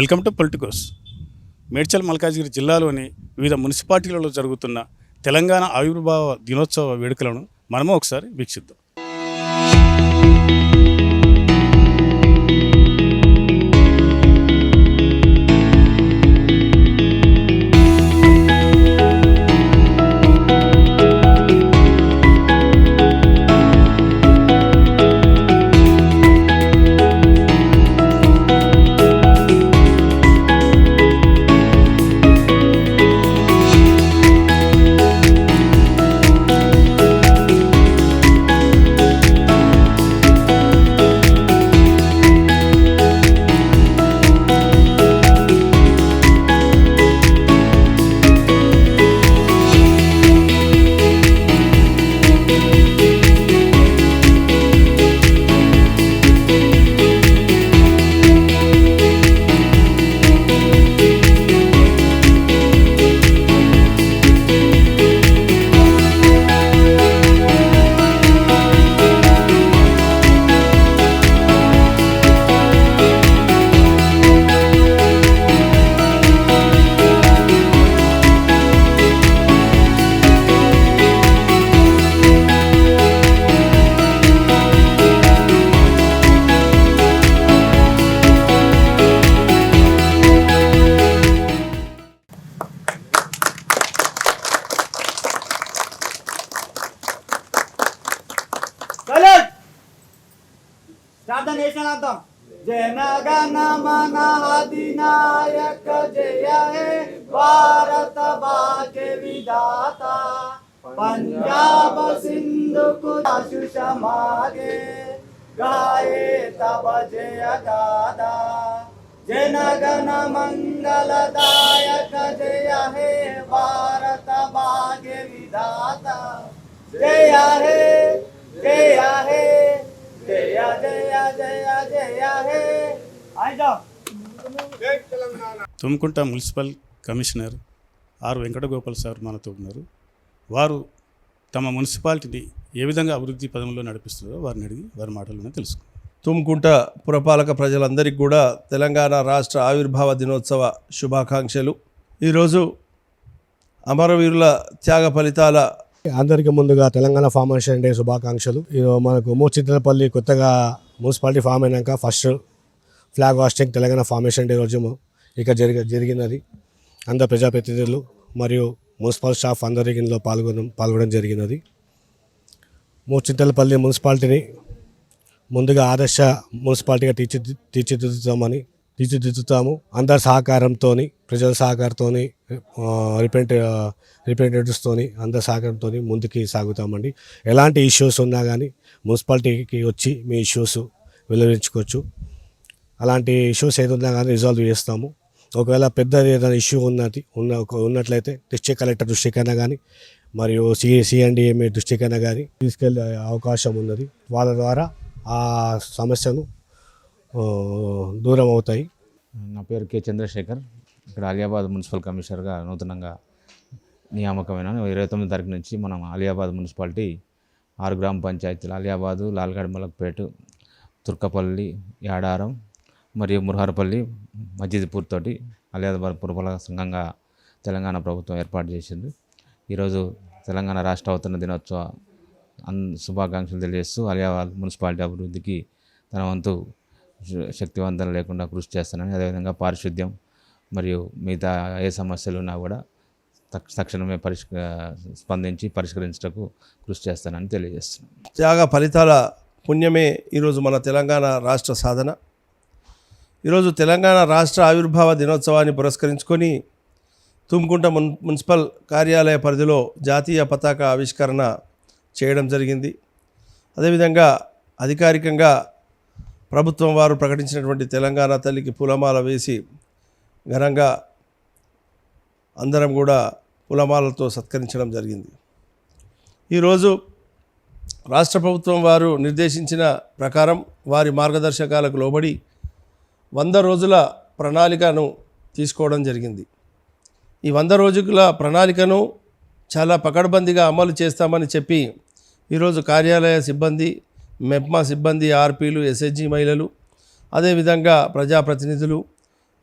Welcome to Politicos. Medchal Malkajgiri జిల్లాలోని వివిధ మున్సిపాలిటీలలో జరుగుతున్న తెలంగాణ ఆవిర్భావ దినోత్సవ వేడుకలను మనము ఒకసారి వీక్షిద్దాం. Salute! Start the national anthem. జనగణ మన అధినాయక జయ హే భారత భాగ్య విధాత పంజాబ సింధుకు సుషమాగే గాయే తబ జయ గాదా జనగణ మంగళదాయక జయ హే భారత భాగ్య విధాత జయ హే జయ హే జయ జయ జయ జయ హే అయిదా Thumkunta municipal commissioner R Venkatagopal sir మనతో ఉన్నారు. వారు తమ మున్సిపాలిటీని ఏ విధంగా అభివృద్ధి పదంలో నడిపిస్తుందో వారిని అడిగి వారి మాటలను తెలుసుకుందాం. తుమ్కుంట పురపాలక ప్రజలందరికీ కూడా తెలంగాణ రాష్ట్ర ఆవిర్భావ దినోత్సవ శుభాకాంక్షలు. ఈరోజు అమరవీరుల త్యాగ ఫలితాల అందరికీ ముందుగా తెలంగాణ ఫార్మేషన్ డే శుభాకాంక్షలు. మనకు మూచిత్రపల్లి కొత్తగా మున్సిపాలిటీ ఫామ్ అయినాక first flag hoisting Telangana formation day రోజు ఇక జరిగ జరిగినది. అందరు ప్రజాప్రతినిధులు మరియు మున్సిపల్ స్టాఫ్ అందరి ఇందులో పాల్గొనడం పాల్గొనడం జరిగినది. మూచింతలపల్లి మున్సిపాలిటీని ముందుగా ఆదర్శ మున్సిపాలిటీగా తీర్చి తీర్చిదిద్దుతామని తీర్చిదిద్దుతాము అందరి సహకారంతో ప్రజల సహకారంతో రిపెంట్ రిప్రజెంటేటివ్స్తో అందరి సహకారంతో ముందుకి సాగుతామండి. ఎలాంటి ఇష్యూస్ ఉన్నా కానీ మున్సిపాలిటీకి వచ్చి మీ ఇష్యూస్ వెలువరించుకోవచ్చు అలాంటి ఇష్యూస్ ఏది ఉన్నా కానీ రిజాల్వ్ చేస్తాము. ఒకవేళ పెద్ద ఏదైనా ఇష్యూ ఉన్నది ఉన్న ఉన్నట్లయితే డిస్ట్రిక్ట్ కలెక్టర్ దృష్టికైనా కానీ మరియు సి సిఎండిఎంఏ దృష్టికైనా కానీ తీసుకెళ్ళే అవకాశం ఉన్నది. వాళ్ళ ద్వారా ఆ సమస్యను దూరం అవుతాయి నా పేరు కె చంద్రశేఖర్. ఇక్కడ అలియాబాద్ మున్సిపల్ కమిషనర్గా నూతనంగా నియామకమైన ఇరవై తొమ్మిది తారీఖు నుంచి మనం అలియాబాద్ మున్సిపాలిటీ ఆరు గ్రామ పంచాయతీలు అలియాబాదు లాల్గఢ్ మలక్పేట తుర్కపల్లి యాడారం మరియు మురహరపల్లి మజీద్పూర్ తోటి అలియాబాద్ పురపాలక సంఘంగా తెలంగాణ ప్రభుత్వం ఏర్పాటు చేసింది. ఈరోజు తెలంగాణ రాష్ట్ర అవతరణ దినోత్సవ అన్ శుభాకాంక్షలు తెలియజేస్తూ అలియాబాద్ మున్సిపాలిటీ అభివృద్ధికి తన వంతు శక్తివంతం లేకుండా కృషి చేస్తానని అదేవిధంగా పారిశుద్ధ్యం మరియు మిగతా ఏ సమస్యలు ఉన్నా కూడా తక్ష- తక్షణమే పరిష్క స్పందించి పరిష్కరించటకు కృషి చేస్తానని తెలియజేస్తున్నాను. త్యాగ ఫలితాల పుణ్యమే ఈరోజు మన తెలంగాణ రాష్ట్ర సాధన. ఈరోజు తెలంగాణ రాష్ట్ర ఆవిర్భావ దినోత్సవాన్ని పురస్కరించుకొని తుమ్కుంట మున్ మున్సిపల్ కార్యాలయ పరిధిలో జాతీయ పతాక ఆవిష్కరణ చేయడం జరిగింది. అదేవిధంగా అధికారికంగా ప్రభుత్వం వారు ప్రకటించినటువంటి తెలంగాణ తల్లికి పూలమాల వేసి ఘనంగా అందరం కూడా పూలమాలతో సత్కరించడం జరిగింది. ఈరోజు రాష్ట్ర ప్రభుత్వం వారు నిర్దేశించిన ప్రకారం వారి మార్గదర్శకాలకు లోబడి వంద రోజుల ప్రణాళికను తీసుకోవడం జరిగింది. ఈ వంద రోజుల ప్రణాళికను చాలా పకడ్బందీగా అమలు చేస్తామని చెప్పి ఈరోజు కార్యాలయ సిబ్బంది మెప్మా సిబ్బంది ఆర్పీలు ఎస్హెచ్జి మహిళలు అదేవిధంగా ప్రజాప్రతినిధులు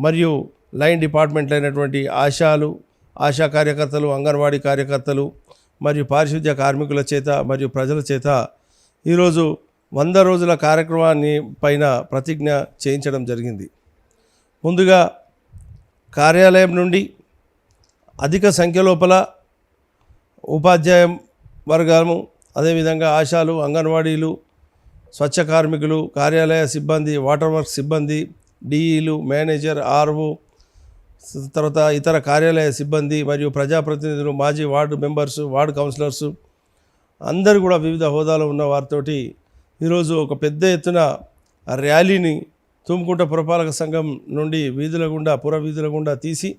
మరియు లైన్ డిపార్ట్మెంట్లు అయినటువంటి ఆశాలు ఆశా కార్యకర్తలు అంగన్వాడీ కార్యకర్తలు మరియు పారిశుద్ధ్య కార్మికుల చేత మరియు ప్రజల చేత ఈరోజు వంద రోజుల కార్యక్రమాన్ని పైన ప్రతిజ్ఞ చేయించడం జరిగింది. ముందుగా కార్యాలయం నుండి అధిక సంఖ్య లోపల ఉపాధ్యాయ వర్గము అదేవిధంగా ఆశాలు అంగన్వాడీలు స్వచ్ఛ కార్మికులు కార్యాలయ సిబ్బంది వాటర్ వర్క్ సిబ్బంది డిఈలు మేనేజర్ ఆర్ఓ తర్వాత ఇతర కార్యాలయ సిబ్బంది మరియు ప్రజాప్రతినిధులు మాజీ వార్డు మెంబర్స్ వార్డు కౌన్సిలర్స్ అందరూ కూడా వివిధ హోదాలో ఉన్న వారితోటి ఈరోజు ఒక పెద్ద ఎత్తున ర్యాలీని తుమ్కుంట పురపాలక సంఘం నుండి వీధుల గుండా పుర వీధుల గుండా తీసి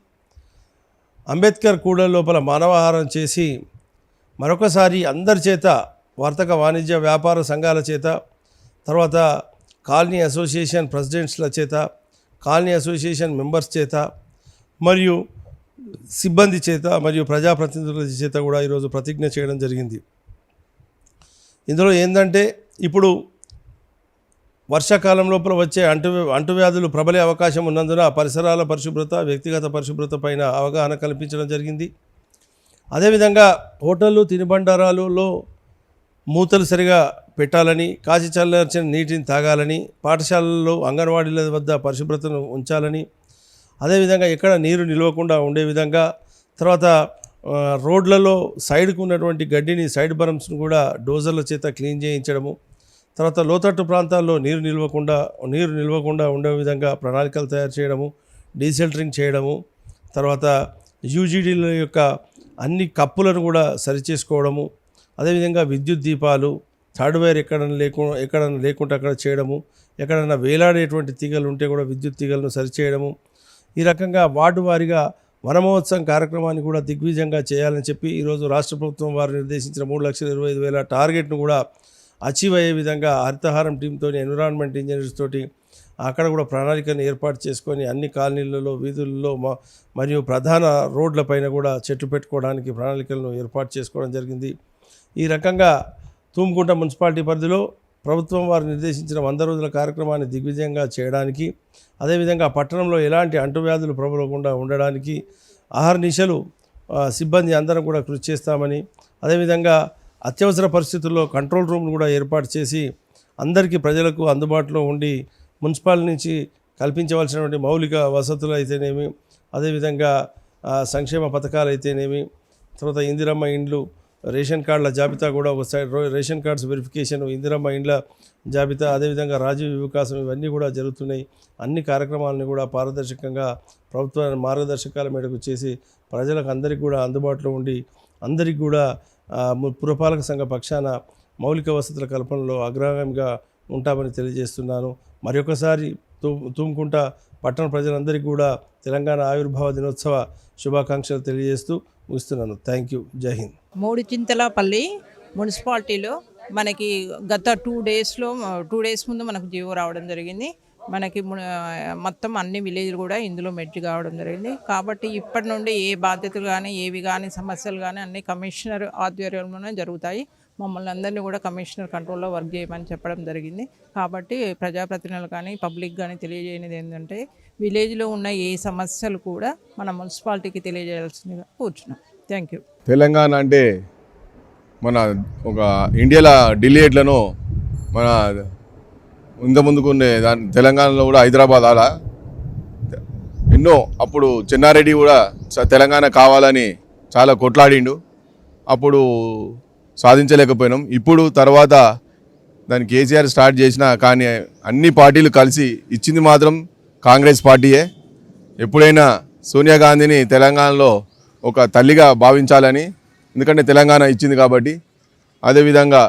అంబేద్కర్ కూడల లోపల మానవాహారం చేసి మరొకసారి అందరి చేత వర్తక వాణిజ్య వ్యాపార సంఘాల చేత తర్వాత కాలనీ అసోసియేషన్ ప్రెసిడెంట్స్ల చేత కాలనీ అసోసియేషన్ మెంబర్స్ చేత మరియు సిబ్బంది చేత మరియు ప్రజాప్రతినిధుల చేత కూడా ఈరోజు ప్రతిజ్ఞ చేయడం జరిగింది. ఇందులో ఏంటంటే ఇప్పుడు వర్షాకాలం లోపల వచ్చే అంటు అంటువ్యాధులు ప్రబలే అవకాశం ఉన్నందున పరిసరాల పరిశుభ్రత వ్యక్తిగత పరిశుభ్రత పైన అవగాహన కల్పించడం జరిగింది. అదేవిధంగా హోటళ్ళు తినుబండారాలలో మూతలు సరిగా పెట్టాలని కాచి చల్లార్చిన నీటిని తాగాలని పాఠశాలల్లో అంగన్వాడీల వద్ద పరిశుభ్రతను ఉంచాలని అదేవిధంగా ఎక్కడ నీరు నిలవకుండా ఉండే విధంగా తర్వాత రోడ్లలో సైడ్కు ఉన్నటువంటి గడ్డిని సైడ్ బరమ్స్ను కూడా డోజర్ల చేత క్లీన్ చేయించడము తర్వాత లోతట్టు ప్రాంతాల్లో నీరు నిలవకుండా నీరు నిలవకుండా ఉండే విధంగా ప్రణాళికలు తయారు చేయడము డీసెల్టరింగ్ చేయడము తర్వాత యూజీడీల యొక్క అన్ని కప్పులను కూడా సరిచేసుకోవడము అదేవిధంగా విద్యుత్ దీపాలు థర్డ్ వైర్ ఎక్కడైనా లేకు ఎక్కడైనా లేకుండా అక్కడ చేయడము ఎక్కడైనా వేలాడేటువంటి తీగలు ఉంటే కూడా విద్యుత్ తీగలను సరిచేయడము ఈ రకంగా వార్డు వారీగా వనమహోత్సవం కార్యక్రమాన్ని కూడా దిగ్విజయంగా చేయాలని చెప్పి ఈరోజు రాష్ట్ర ప్రభుత్వం వారు నిర్దేశించిన మూడు లక్షల ఇరవై ఐదు వేల టార్గెట్ను కూడా అచీవ్ అయ్యే విధంగా హరితహారం టీంతో ఎన్విరాన్మెంట్ ఇంజనీర్స్ తోటి అక్కడ కూడా ప్రణాళికను ఏర్పాటు చేసుకొని అన్ని కాలనీలలో వీధుల్లో మ- మరియు ప్రధాన రోడ్లపైన కూడా చెట్టు పెట్టుకోవడానికి ప్రణాళికలను ఏర్పాటు చేసుకోవడం జరిగింది. ఈ రకంగా తూముకుంట మున్సిపాలిటీ పరిధిలో ప్రభుత్వం వారు నిర్దేశించిన వంద రోజుల కార్యక్రమాన్ని దిగ్విజయంగా చేయడానికి అదేవిధంగా పట్టణంలో ఎలాంటి అంటువ్యాధులు ప్రబలకుండా ఉండడానికి ఆహార సిబ్బంది అందరం కూడా కృషి చేస్తామని అదేవిధంగా అత్యవసర పరిస్థితుల్లో కంట్రోల్ రూమ్ను కూడా ఏర్పాటు చేసి అందరికీ ప్రజలకు అందుబాటులో ఉండి మున్సిపాలిటీ నుంచి కల్పించవలసినటువంటి మౌలిక వసతులు అయితేనేమి అదేవిధంగా సంక్షేమ పథకాలు అయితేనేమి తర్వాత ఇందిరమ్మ ఇండ్లు రేషన్ కార్డుల జాబితా కూడా ఒక side ration cards verification Indiramma ఇండ్ల జాబితా అదేవిధంగా రాజీవ్ వికాసం ఇవన్నీ కూడా జరుగుతున్నాయి. అన్ని కార్యక్రమాలను కూడా పారదర్శకంగా ప్రభుత్వ మార్గదర్శకాల మేరకు చేసి ప్రజలకు అందరికీ కూడా అందుబాటులో ఉండి అందరికీ కూడా ము- పురపాలక సంఘ పక్షాన మౌలిక వసతుల కల్పనలో అగ్రగామిగా ఉంటామని తెలియజేస్తున్నాను. మరొకసారి తూ తూముకుంట పట్టణ ప్రజలందరికీ కూడా తెలంగాణ ఆవిర్భావ దినోత్సవ శుభాకాంక్షలు తెలియజేస్తూ ముగిస్తున్నాను. థ్యాంక్ యూ జై హింద్ మూడు చింతలపల్లి మున్సిపాలిటీలో మనకి గత టూ డేస్లో టూ డేస్ ముందు మనకు జీవో రావడం జరిగింది. మనకి మొత్తం అన్ని విలేజ్లు కూడా ఇందులో మెట్టి కావడం జరిగింది. కాబట్టి ఇప్పటి నుండి ఏ బాధ్యతలు కానీ ఏవి కానీ సమస్యలు కానీ అన్ని కమిషనర్ ఆధ్వర్యంలోనే జరుగుతాయి. మమ్మల్ని అందరినీ కూడా కమిషనర్ కంట్రోల్లో వర్క్ చేయమని చెప్పడం జరిగింది. కాబట్టి ప్రజాప్రతినిధులు కానీ పబ్లిక్ కానీ తెలియజేయనిది ఏంటంటే విలేజ్లో ఉన్న ఏ సమస్యలు కూడా మన మున్సిపాలిటీకి తెలియజేయాల్సిందిగా కూర్చున్నాం. థ్యాంక్ యూ తెలంగాణ అంటే మన ఒక ఇండియాలో ఢిల్లీ ఎట్లను మన ఇంత ముందుకు ఉండే దాని తెలంగాణలో కూడా హైదరాబాద్ అలా ఎన్నో అప్పుడు చెన్నారెడ్డి కూడా తెలంగాణ కావాలని చాలా కొట్లాడిండు. అప్పుడు సాధించలేకపోయినాం. ఇప్పుడు తర్వాత దాన్ని కేసీఆర్ స్టార్ట్ చేసినా కానీ అన్ని పార్టీలు కలిసి ఇచ్చింది మాత్రం కాంగ్రెస్ పార్టీయే. ఎప్పుడైనా సోనియా గాంధీని తెలంగాణలో ఒక తల్లిగా భావించాలని ఎందుకంటే తెలంగాణ ఇచ్చింది కాబట్టి అదేవిధంగా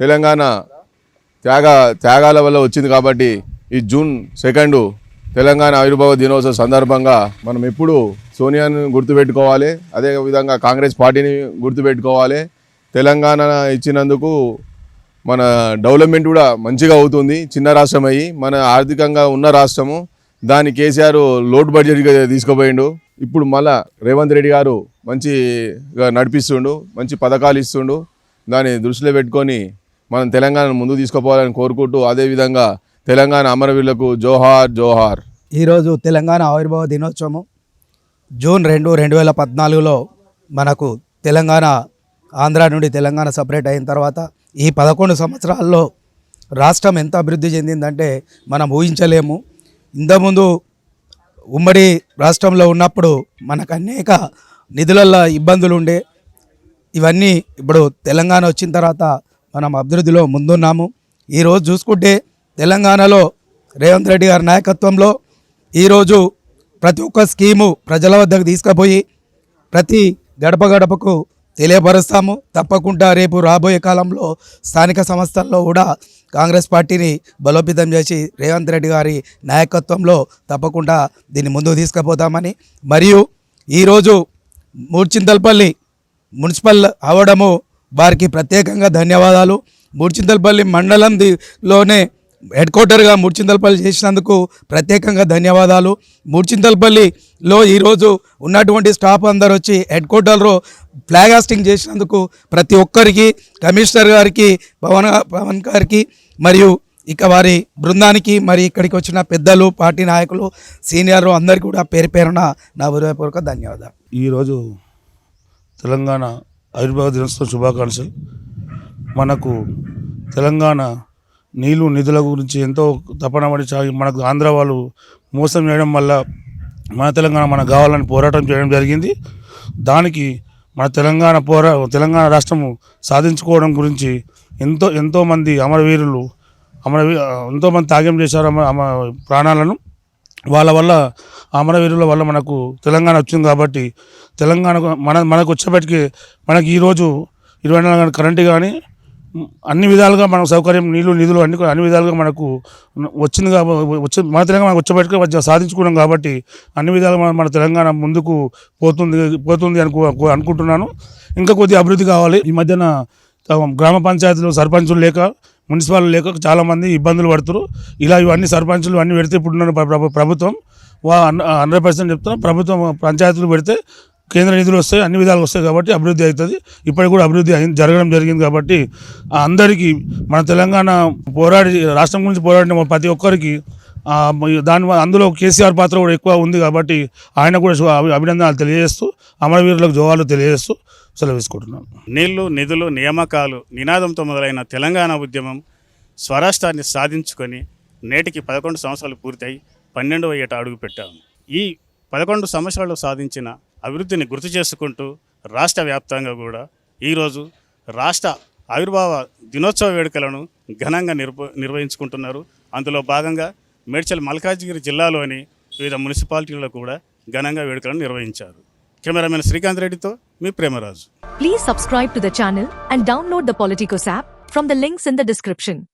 తెలంగాణ త్యాగ త్యాగాల వల్ల వచ్చింది కాబట్టి ఈ జూన్ సెకండ్ తెలంగాణ ఆవిర్భావ దినోత్సవ సందర్భంగా మనం ఎప్పుడు సోనియాను గుర్తుపెట్టుకోవాలి అదేవిధంగా కాంగ్రెస్ పార్టీని గుర్తుపెట్టుకోవాలి తెలంగాణ ఇచ్చినందుకు మన డెవలప్మెంట్ కూడా మంచిగా అవుతుంది. చిన్న రాష్ట్రం అయ్యి మన ఆర్థికంగా ఉన్న రాష్ట్రము. దాని కేసీఆర్ లోడ్ బడ్జెట్గా తీసుకుపోయిండు. ఇప్పుడు మళ్ళా రేవంత్ రెడ్డి గారు మంచిగా నడిపిస్తుండు మంచి పథకాలు ఇస్తుండు. దాన్ని దృష్టిలో పెట్టుకొని మనం తెలంగాణను ముందు తీసుకుపోవాలని కోరుకుంటూ అదేవిధంగా తెలంగాణ అమరవీరులకు జోహార్ జోహార్. ఈరోజు తెలంగాణ ఆవిర్భావ దినోత్సవము. జూన్ రెండు రెండు వేల పద్నాలుగులో మనకు తెలంగాణ ఆంధ్ర నుండి తెలంగాణ సపరేట్ అయిన తర్వాత ఈ పదకొండు సంవత్సరాల్లో రాష్ట్రం ఎంత అభివృద్ధి చెందిందంటే మనం ఊహించలేము. ఇంతకుముందు ఉమ్మడి రాష్ట్రంలో ఉన్నప్పుడు మనకు అనేక నిధులలో ఇబ్బందులు ఉండే. ఇవన్నీ ఇప్పుడు తెలంగాణ వచ్చిన తర్వాత మనం అభివృద్ధిలో ముందున్నాము. ఈరోజు చూసుకుంటే తెలంగాణలో రేవంత్ రెడ్డి గారి నాయకత్వంలో ఈరోజు ప్రతి ఒక్క స్కీము ప్రజల వద్దకు తీసుకుపోయి ప్రతి గడప గడపకు తెలియపరుస్తాము. తప్పకుండా రేపు రాబోయే కాలంలో స్థానిక సంస్థల్లో కూడా కాంగ్రెస్ పార్టీని బలోపేతం చేసి రేవంత్ రెడ్డి గారి నాయకత్వంలో తప్పకుండా దీన్ని ముందుకు తీసుకుపోతామని. మరియు ఈరోజు మూర్చింతల్పల్లి మున్సిపల్ అవడము వారికి ప్రత్యేకంగా ధన్యవాదాలు. మూర్చింతల్పల్లి మండలం లోనే హెడ్ క్వార్టర్గా మూర్చింతల్పల్లి చేసినందుకు ప్రత్యేకంగా ధన్యవాదాలు. మూర్చింతలపల్లిలో ఈరోజు ఉన్నటువంటి స్టాఫ్ అందరు వచ్చి హెడ్ క్వార్టర్లో ఫ్లాగ్ హాస్టింగ్ చేసినందుకు ప్రతి ఒక్కరికి కమిషనర్ గారికి పవన్ పవన్ గారికి మరియు ఇక వారి బృందానికి మరి ఇక్కడికి వచ్చిన పెద్దలు పార్టీ నాయకులు సీనియర్లు అందరికీ కూడా పేరు పేరున నా హృదయపూర్వక ధన్యవాదాలు. ఈరోజు తెలంగాణ ఆవిర్భావ దినోత్సవ శుభాకాంక్షలు. మనకు తెలంగాణ నీళ్ళు నిధుల గురించి ఎంతో తపన పడి సాగి మనకు ఆంధ్ర వాళ్ళు మోసం చేయడం వల్ల మన తెలంగాణ మనకు కావాలని పోరాటం చేయడం జరిగింది. దానికి మన తెలంగాణ పోరా తెలంగాణ రాష్ట్రము సాధించుకోవడం గురించి ఎంతో ఎంతోమంది అమరవీరులు అమరవీ ఎంతోమంది త్యాగం చేశారు అమ ప్రాణాలను. వాళ్ళ వల్ల అమరవీరుల వల్ల మనకు తెలంగాణ వచ్చింది కాబట్టి తెలంగాణకు మన మనకు వచ్చేప్పటికి మనకి ఈరోజు ఇరవై నాలుగు గంటల కరెంటు కానీ అన్ని విధాలుగా మనకు సౌకర్యం నీళ్ళు నిధులు అన్ని అన్ని విధాలుగా మనకు వచ్చింది కాబట్టి వచ్చి మన తెలంగాణ మనకు సాధించుకున్నాం కాబట్టి అన్ని విధాలుగా మన- మన తెలంగాణ ముందుకు పోతుంది పోతుంది అనుకో అనుకుంటున్నాను. ఇంకా కొద్దిగా అభివృద్ధి కావాలి. ఈ మధ్యన గ్రామ పంచాయతీలు సర్పంచులు లేక మున్సిపాల్ లేక చాలామంది ఇబ్బందులు పడుతున్నారు ఇలా ఇవన్నీ సర్పంచులు అన్నీ పెడితే ఇప్పుడున్న ప్రభుత్వం. వా హండ్రెడ్ పర్సెంట్ చెప్తున్నా ప్రభుత్వం పంచాయతీలు పెడితే కేంద్ర నిధులు వస్తాయి అన్ని విధాలు వస్తాయి కాబట్టి అభివృద్ధి అవుతుంది. ఇప్పటికి కూడా అభివృద్ధి జరగడం జరిగింది కాబట్టి అందరికీ మన తెలంగాణ పోరాడి రాష్ట్రం గురించి పోరాడిన ప్రతి ఒక్కరికి దాని అందులో కేసీఆర్ పాత్ర కూడా ఎక్కువ ఉంది కాబట్టి ఆయన కూడా అభినందనలు తెలియజేస్తూ అమరవీరులకు జోహార్లు తెలియజేస్తూ సెలవు నీళ్ళు నిధులు నియామకాలు నినాదంతో మొదలైన తెలంగాణ ఉద్యమం స్వరాష్ట్రాన్ని సాధించుకొని నేటికి పదకొండు సంవత్సరాలు పూర్తయి పన్నెండవ ఏట అడుగు పెట్టాము ఈ పదకొండు సంవత్సరాలు సాధించిన అభివృద్ధిని గుర్తు చేసుకుంటూ రాష్ట్ర వ్యాప్తంగా కూడా ఈరోజు రాష్ట్ర ఆవిర్భావ దినోత్సవ వేడుకలను ఘనంగా నిర్వ నిర్వహించుకుంటున్నారు. అందులో భాగంగా మేడ్చల్ మల్కాజ్గిరి జిల్లాలోని వివిధ మున్సిపాలిటీలలో కూడా ఘనంగా వేడుకలను నిర్వహించారు. కెమెరామెన్ శ్రీకాంత్ రెడ్డితో మీ Premraju. Please subscribe to the channel and download the Politicos app from the links in the description